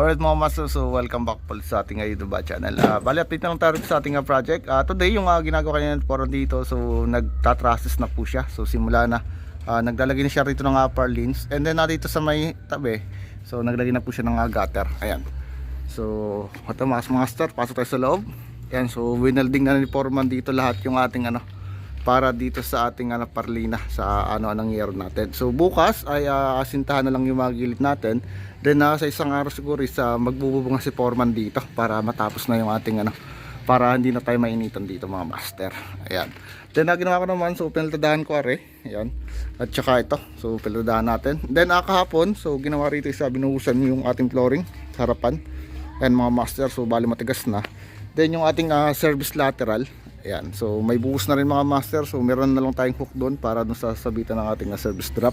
Alright mga master, so welcome back po sa ating YouTube channel. Uh, bali, update na lang tayo sa ating uh, project. Uh, today, yung uh, ginagawa kanina po dito, so nagtatrasis na po siya. So simula na, uh, naglalagay na siya rito ng upper lines. And then uh, dito sa may tabi, so naglagay na po siya ng uh, gutter. Ayan. So, ito mga master, pasok tayo sa loob. Ayan, so winalding na ni Foreman dito lahat yung ating ano, para dito sa ating ano, parlina sa ano anong year natin. So bukas ay uh, asintahan na lang yung mga gilid natin. Then uh, sa isang araw siguro is uh, magbububong na si Foreman dito para matapos na yung ating ano para hindi na tayo mainitan dito mga master. Ayan. Then uh, ginawa ko naman so pinaltadahan ko are. Ayan. At saka ito. So pinaltadahan natin. Then uh, kahapon so ginawa rito is uh, binuhusan yung ating flooring sa harapan. Ayan mga master so bali matigas na. Then yung ating uh, service lateral Ayan, so may buhos na rin mga master. So meron na lang tayong hook doon para dun sa sabitan ng ating uh, service drop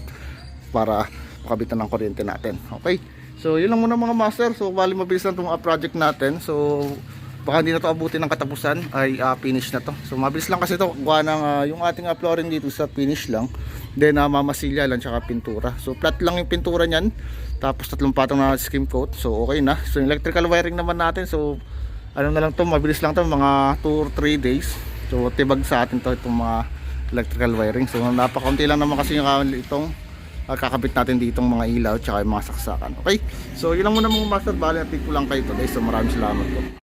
para makabitan ng kuryente natin. Okay. So yun lang muna mga master. So bali mabilis lang itong uh, project natin. So baka hindi na to abutin ng katapusan ay uh, finish na to. So mabilis lang kasi to gawa ng uh, yung ating uh, flooring dito sa finish lang. Then uh, mamasilya lang tsaka pintura. So flat lang yung pintura niyan. Tapos tatlong patong na skim coat. So okay na. So electrical wiring naman natin. So ano na lang to mabilis lang to mga 2 or 3 days. So tibag sa atin to itong mga electrical wiring. So napakaunti lang naman kasi yung itong uh, kakabit natin ditong mga ilaw tsaka yung mga saksakan. Okay? So yun lang muna mga master. Bali natin ko lang kayo today. So maraming salamat po